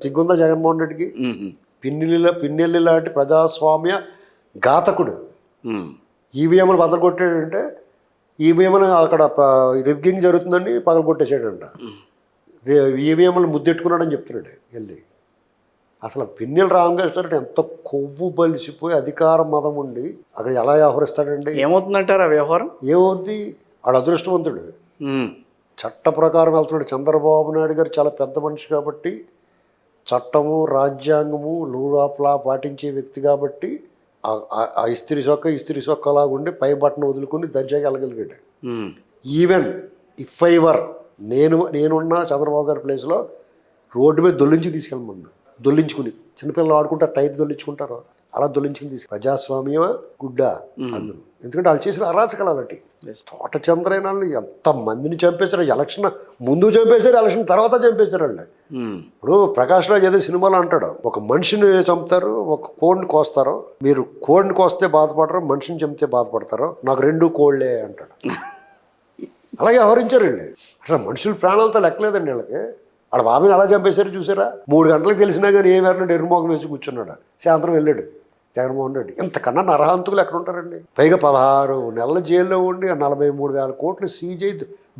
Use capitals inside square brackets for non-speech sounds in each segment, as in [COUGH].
సిగ్గుందా జగన్మోహన్ రెడ్డికి? పిన్నెల్లి పిన్నెల్లి లాంటి ప్రజాస్వామ్య ఘాతకుడు. ఈవీఎంలు బదలు కొట్టాడంటే ఈవీఎంలు అక్కడ రిగ్గింగ్ జరుగుతుందని పగలు కొట్టేసాడంట ఈవీఎంలు ముద్దెట్టుకున్నాడని చెప్తున్నాడు వెళ్ళి అసలు పిన్నెల రామకృష్ణారెడ్డి ఎంత కొవ్వు బలిసిపోయి అధికార మదం ఉండి అక్కడ ఎలా వ్యవహరిస్తాడండి? ఏమవుతుందంటారు ఆ వ్యవహారం? ఏమవుద్ది? వాడు అదృష్టవంతుడు. చట్ట ప్రకారం వెళ్తున్నాడు. చంద్రబాబు నాయుడు గారు చాలా పెద్ద మనిషి కాబట్టి చట్టము రాజ్యాంగము లూరాప్లా పాటించే వ్యక్తి కాబట్టి ఆ- ఇస్త్రీ సొక్క ఇస్త్రీ సొక్కలాగా ఉండి పై బట్టను వదులుకుని దర్జాగా వెళ్ళగలిగాడు. ఈవెన్ ఇఫ్ ఐవర్ నేను నేనున్న చంద్రబాబు గారి ప్లేస్లో రోడ్డు మీద దొల్లించి తీసుకెళ్ళమన్నా దొల్లించుకుని. చిన్నపిల్లలు ఆడుకుంటారు టైర్ దొల్లించుకుంటారు? అలా దొల్లించుకుని తీసుకు ప్రజాస్వామ్యమా? గుడ్డా? అందులో. ఎందుకంటే వాళ్ళు చేసిన అరాచకాలు అలాంటి. తోట చంద్రైన వాళ్ళు ఎంత మందిని చంపేశారు? ఎలక్షన్ ముందు చంపేశారు ఎలక్షన్ తర్వాత చంపేశారు వాళ్ళు ఇప్పుడు ప్రకాష్ రాజ్ ఏదో సినిమాలో అంటాడు ఒక మనిషిని చంపుతారు ఒక కోడిని కోస్తారు. మీరు కోడిని కోస్తే బాధపడరు మనిషిని చంపితే బాధపడతారు. నాకు రెండు కోళ్ళే అంటాడు. [LAUGHS] అలాగే వ్యవహరించారు వీళ్ళు. అసలు మనుషుల ప్రాణాలతో లెక్కలేదండి వీళ్ళకి. వాళ్ళ బాబుని అలా చంపేశారు చూసారా? మూడు గంటలకు తెలిసినా కానీ ఏ వేరనండి ఎరుమోగం వేసి కూర్చున్నాడు. సాయంత్రం వెళ్ళాడు. జగన్మోహన్ రెడ్డి. ఇంతకన్నా నరహంతుకులు ఎక్కడ ఉంటారండి పైగా పదహారు నెలల జైల్లో ఉండి ఆ నలభై మూడు వేల కోట్లు సీజై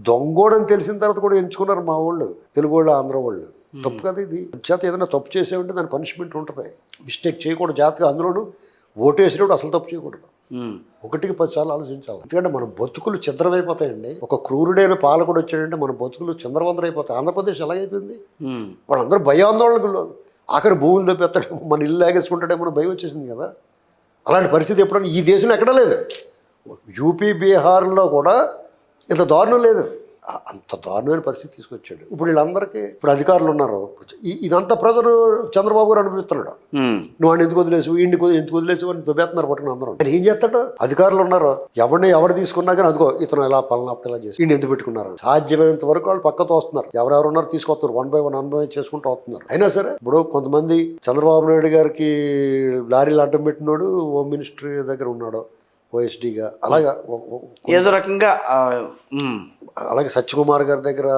దొంగోడని తెలిసిన తర్వాత కూడా ఎంచుకున్నారు మా వాళ్ళు తెలుగు వాళ్ళు ఆంధ్ర వాళ్ళు. తప్పు కదా ఇది. చేత ఏదైనా తప్పు చేసే ఉంటే దాని పనిష్మెంట్ ఉంటుంది. మిస్టేక్ చేయకూడదు జాతగా. అందులోనూ ఓటు వేసినప్పుడు అసలు తప్పు చేయకూడదు. ఒకటికి పది సార్లు ఆలోచించాలి. ఎందుకంటే మన బతుకులు చింద్రమైపోతాయండి ఒక క్రూరుడైన పాలకుడు వచ్చాడంటే మన బతుకులు చింద్రవందరైపోతాయి ఆంధ్రప్రదేశ్ ఎలాగైపోయింది? వాళ్ళందరూ భయాందోళనకు ఆఖరి భూములు తప్పెత్తడం మన ఇల్లు లాగేసుకుంటాడేమో భయం వచ్చేసింది కదా. అలాంటి పరిస్థితి ఎప్పుడైనా ఈ దేశంలో ఎక్కడా లేదు. యూపీ బీహార్లో కూడా ఇంత దారుణం లేదు. అంత దారుణమైన పరిస్థితి తీసుకొచ్చాడు. ఇప్పుడు వీళ్ళందరికీ ఇప్పుడు అధికారులు ఉన్నారు ఇదంతా ప్రజలు చంద్రబాబు గారు అనుభవిస్తున్నాడు. నువ్వు వాడిని ఎందుకు వదిలేసు ఇంటికి ఎందుకు వదిలేసు అని దుబ్బేస్తున్నారు పట్టుకుని అందరం. ఆయన ఏం చేస్తాడు? అధికారులు ఉన్నారు ఎవరిని ఎవరు తీసుకున్నా కానీ అదిగో ఇతను ఇలా పలానా ఇలా చేసి ఈయన ఎందుకు పెట్టుకున్నారు? సాధ్యమైనంత వరకు వాళ్ళు పక్కతో వస్తున్నారు ఎవరెవరు ఉన్నారు తీసుకొస్తున్నారు వన్ బై వన్ బై చేసుకుంటూ వస్తున్నారు. అయినా సరే ఇప్పుడు కొంతమంది చంద్రబాబు నాయుడు గారికి లారీలు అడ్డం పెట్టినోడు హోమ్ మినిస్ట్రీ దగ్గర ఉన్నాడు ఓఎస్డీగా అలాగా ఏదో రకంగా అలాగే సత్యకుమార్ గారి దగ్గర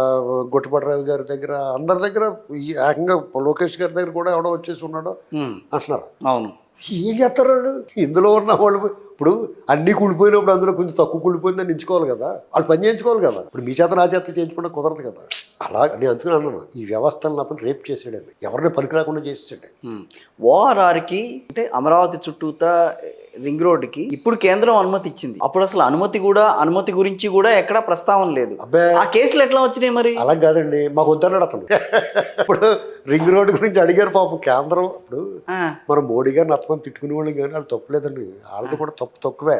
గొట్టుపట్రావు గారి దగ్గర అందరి దగ్గర ఈ ఏకంగా లోకేష్ గారి దగ్గర కూడా ఎవడో వచ్చేసి ఉన్నాడు అంటున్నారు. అవును. ఏం చేస్తారు వాళ్ళు? ఇందులో ఉన్న వాళ్ళు ఇప్పుడు అన్నీ కూలిపోయినప్పుడు అందులో కొంచెం తక్కువ కూలిపోయిందని ఎంచుకోవాలి కదా? వాళ్ళు పని చేయించుకోవాలి కదా? ఇప్పుడు మీ చేత నా చేత చేయించుకోవడం కుదరదు కదా? అలా నేను అందుకని అన్నాను ఈ వ్యవస్థలను అతను రేప్ చేసాడని ఎవరిని పనికి రాకుండా చేసాడు ఓఆర్ఆర్కి అంటే అమరావతి చుట్టూతా రింగ్ రోడ్డుకి ఇప్పుడు కేంద్రం అనుమతి ఇచ్చింది. అప్పుడు అసలు అనుమతి కూడా అనుమతి గురించి కూడా ఎక్కడా ప్రస్తావన లేదు. ఆ కేసులు ఎట్లా వచ్చినాయి మరి? అలా కాదండి. మాకు వద్దన్నాడు అతను. [LAUGHS] ఇప్పుడు రింగ్ రోడ్డు గురించి అడిగారు పాపం కేంద్రం. ఇప్పుడు మన మోడీ గారిని అత్తమని తిట్టుకునే వాళ్ళు కానీ వాళ్ళు తప్పులేదండి. వాళ్ళది కూడా తప్పు తక్కువే.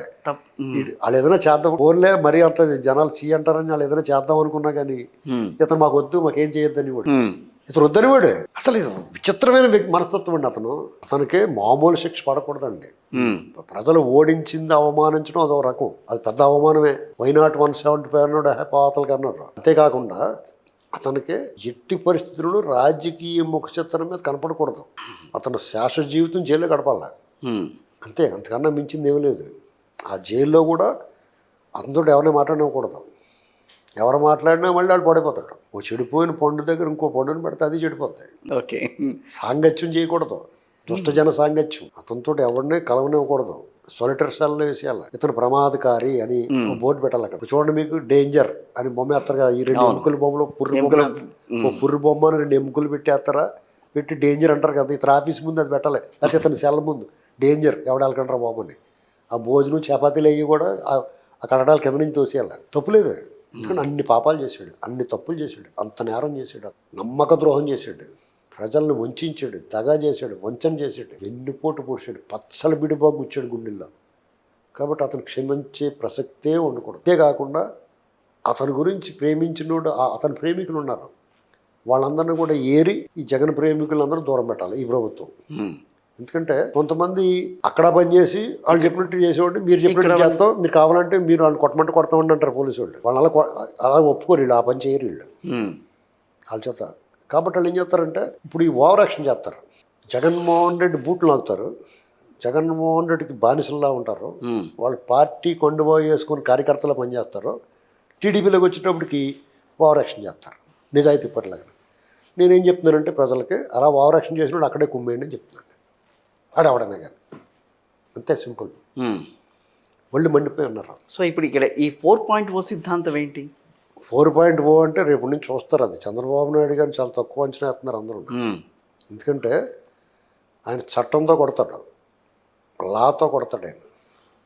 వాళ్ళు ఏదైనా చేద్దాం. ఫోన్లే మరీ అంత జనాలు సీ అంటారని వాళ్ళు ఏదైనా చేద్దాం అనుకున్నా కానీ ఇతను మాకు వద్దు మాకేం చేయొద్దని ఉమ్, ఇతను వద్దని వాడు. అసలు ఇది విచిత్రమైన వ్యక్తి మనస్తత్వం అండి అతను. అతనికి మామూలు శిక్ష పడకూడదండి. ప్రజలు ఓడించింది అవమానించడం అదో రకం. అది పెద్ద అవమానమే. Why not one seventy five అన్నాడు పాతలకి అన్నాడు అంతేకాకుండా అతనికి ఎట్టి పరిస్థితుల్లో రాజకీయ ముఖ చిత్రం మీద కనపడకూడదు. అతను శాశ్వత జీవితం జైల్లో గడపాల. అంతే అంతకన్నా మించింది ఏమీ లేదు. ఆ జైల్లో కూడా అందరూ ఎవరిని మాట్లాడకూడదు ఎవరు మాట్లాడినా మళ్ళీ వాళ్ళు పడిపోతాడు ఓ చెడిపోయిన పండు దగ్గర ఇంకో పండుని పెడితే అది చెడిపోతాయి. ఓకే. సాంగత్యం చేయకూడదు. దుష్టజన సాంగత్యం. అతనితో ఎవరిని కలవనివ్వకూడదు. సొలిటర్ సెల్లో వేసేయాలి. ఇతను ప్రమాదకారి అని బోర్డు పెట్టాలి అక్కడ. చూడండి మీకు డేంజర్ అని బొమ్మ వేస్తారు కదా ఈ రెండు ఎముకల బొమ్మలు పుర్రి బొమ్మ. ఓ పుర్రి బొమ్మ అని రెండు ఎముకలు పెట్టేస్తారా? పెట్టి డేంజర్ అంటారు కదా ఇతను ఆఫీస్ ముందు అది పెట్టాలి. లేకపోతే ఇతని సెల్ ముందు. డేంజర్ ఎవడెళ్ళకంటారా బొమ్మని ఆ భోజనం చపాతీలు అయ్యి కూడా ఆ- కడడాల కింద నుంచి తోసేయాలి. తప్పులేదు ఎందుకంటే అన్ని పాపాలు చేశాడు అన్ని తప్పులు చేశాడు అంత నేరం చేశాడు నమ్మక ద్రోహం చేశాడు ప్రజలను వంచాడు దగా చేశాడు వంచన చేశాడు వెన్నుపోటు పొడిచాడు పచ్చల బిడిబాగు కూర్చాడు గుండెల్లో. కాబట్టి అతను క్షమించే ప్రసక్తే ఉండకూడదు. అంతేకాకుండా అతని గురించి ప్రేమించినోడు ఆ- అతని ప్రేమికులు ఉన్నారు. వాళ్ళందరినీ కూడా ఏరి ఈ జగన్ ప్రేమికులందరూ దూరం పెట్టాలి ఈ ప్రభుత్వం. ఎందుకంటే కొంతమంది అక్కడ పనిచేసి వాళ్ళు చెప్పినట్టు చేసేవాడు మీరు చెప్పినట్టు చేస్తాం మీరు కావాలంటే మీరు వాళ్ళు కొట్టమంటే కొడతామండి అంటారు పోలీసు వాళ్ళు వాళ్ళు అలా అలా ఒప్పుకోరు వీళ్ళు ఆ పని చేయరు వీళ్ళు. వాళ్ళ చేత. కాబట్టి వాళ్ళు ఏం చేస్తారంటే ఇప్పుడు ఈ ఓవర్ యాక్షన్ చేస్తారు. జగన్మోహన్ రెడ్డి బూట్లు నాకుతారు జగన్మోహన్ రెడ్డికి బానిసల్లా ఉంటారు. వాళ్ళు పార్టీ కొండబోయి వేసుకొని కార్యకర్తలు పనిచేస్తారు టీడీపీలోకి వచ్చేటప్పటికి ఓవర్ యాక్షన్ చేస్తారు. నిజాయితీ పరులాగా నేనేం చెప్తున్నానంటే ప్రజలకి అలా ఓవరాక్షన్ చేసినప్పుడు అక్కడే కుమ్మేయండి అని చెప్తున్నాను. ఆడవడనే కానీ అంతే సింపుల్. ఒళ్ళు మండిపోయి ఉన్నారు సో ఇప్పుడు ఇక్కడ ఈ ఫోర్ పాయింట్ ఓ సిద్ధాంతం ఏంటి? ఫోర్ పాయింట్ ఓ అంటే రేపు నుంచి చూస్తారు అది. చంద్రబాబు నాయుడు గారిని చాలా తక్కువ అంచనా వేస్తున్నారు అందరూ. ఎందుకంటే ఆయన చట్టంతో కొడతాడు. లాతో కొడతాడు ఆయన.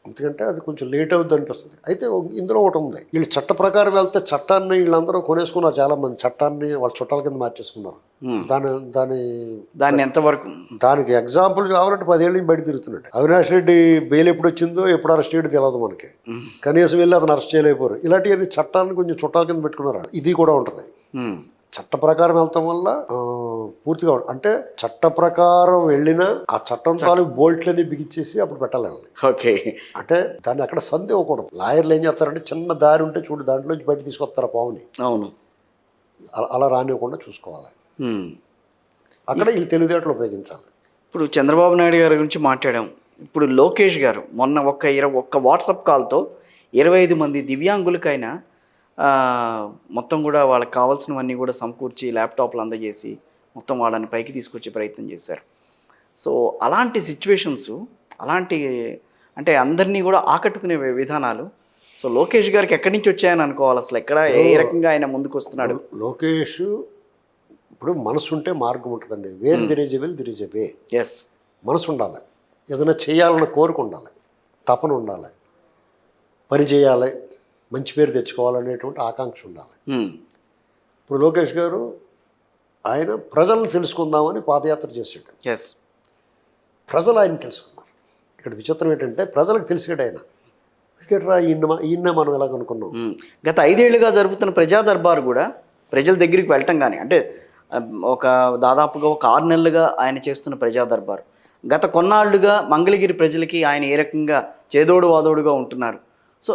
ఎందుకంటే అది కొంచెం లేట్ అవుద్ది అనిపిస్తుంది. అయితే ఇందులో ఒకటి ఉంది. వీళ్ళు చట్ట ప్రకారం వెళ్తే చట్టాన్ని వీళ్ళందరూ కొనేసుకున్నారు చాలా మంది చట్టాన్ని వాళ్ళ చుట్టాల కింద మార్చేసుకున్నారు. దాని దాని దాన్ని ఎంతవరకు? దానికి ఎగ్జాంపుల్ కావాలంటే పదేళ్ళ నుంచి బయట తిరుగుతున్నాడు. అవినాష్ రెడ్డి బెయిల్ ఎప్పుడు వచ్చిందో ఎప్పుడు అరెస్ట్ చేయడం తెలియదు మనకి. కనీసం వెళ్ళి అతను అరెస్ట్ చేయలేకపోరు. ఇలాంటివన్నీ చట్టాన్ని కొంచెం చుట్టాల కింద పెట్టుకున్నారు. ఇది కూడా ఉంటుంది. చట్ట ప్రకారం వెళ్తాం వల్ల పూర్తిగా అంటే చట్ట ప్రకారం వెళ్ళినా ఆ చట్టం తాలూకు బోల్ట్లని బిగించేసి అప్పుడు పెట్టాలి వాళ్ళని. ఓకే. అంటే దాన్ని అక్కడ సంధి ఇవ్వకూడదు. లాయర్లు ఏం చేస్తారంటే చిన్న దారి ఉంటే చూడు దాంట్లోంచి బయట తీసుకొస్తారు పావుని? అవును. అలా- రానివ్వకుండా చూసుకోవాలి. అక్కడ వీళ్ళు తెలివితేటలు ఉపయోగించాలి. ఇప్పుడు చంద్రబాబు నాయుడు గారి గురించి మాట్లాడాం. ఇప్పుడు లోకేష్ గారు మొన్న ఒక్క ఇరవై ఒక్క వాట్సాప్ కాల్తో ఇరవై ఐదు మంది దివ్యాంగులకైనా మొత్తం కూడా వాళ్ళకి కావాల్సినవన్నీ కూడా సమకూర్చి ల్యాప్టాప్లు అందజేసి మొత్తం వాళ్ళని పైకి తీసుకొచ్చే ప్రయత్నం చేశారు. సో అలాంటి సిచ్యువేషన్స్ అలాంటి అంటే అందరినీ కూడా ఆకట్టుకునే విధానాలు సో లోకేష్ గారికి ఎక్కడి నుంచి వచ్చాయని అనుకోవాలి అసలు? ఎక్కడ ఏ రకంగా ఆయన ముందుకు వస్తున్నాడు లోకేష్ ఇప్పుడు మనసు ఉంటే మార్గం ఉంటుందండి. Where there is will there is a way. Yes మనసు ఉండాలి ఏదైనా చేయాలన్న కోరిక ఉండాలి. తపన ఉండాలి. పని చేయాలి. మంచి పేరు తెచ్చుకోవాలనేటువంటి ఆకాంక్ష ఉండాలి. ఇప్పుడు లోకేష్ గారు ఆయన ప్రజలను తెలుసుకుందామని పాదయాత్ర చేసాడు ఎస్ ప్రజలు ఆయన తెలుసుకున్నారు. ఇక్కడ విచిత్రం ఏంటంటే ప్రజలకు తెలిసాడు ఆయన. ఇదేట్రా ఈయన ఈయన్నే మనం ఎలాగ అనుకున్నాం? మ్మ్. గత ఐదేళ్ళుగా జరుగుతున్న ప్రజా దర్బార్ కూడా ప్రజల దగ్గరికి వెళ్ళటం కానీ అంటే ఒక దాదాపుగా ఒక ఆరు నెలలుగా ఆయన చేస్తున్న ప్రజా దర్బార్. గత కొన్నాళ్ళుగా మంగళగిరి ప్రజలకి ఆయన ఏ రకంగా చేదోడు వాదోడుగా ఉంటున్నారు. సో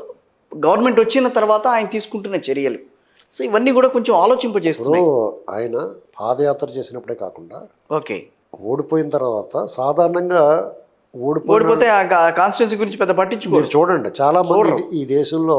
గవర్నమెంట్ వచ్చిన తర్వాత ఆయన తీసుకుంటున్న చర్యలు. సో ఇవన్నీ కూడా కొంచెం ఆలోచింపజేస్తున్నాయి. ఆయన పాదయాత్ర చేసినప్పుడే కాకుండా ఓకే. ఓడిపోయిన తర్వాత సాధారణంగా ఓడిపోతే కాన్స్టిట్యున్సీ గురించి పెద్ద పట్టించుకోరు. చూడండి చాలా మంది ఈ దేశంలో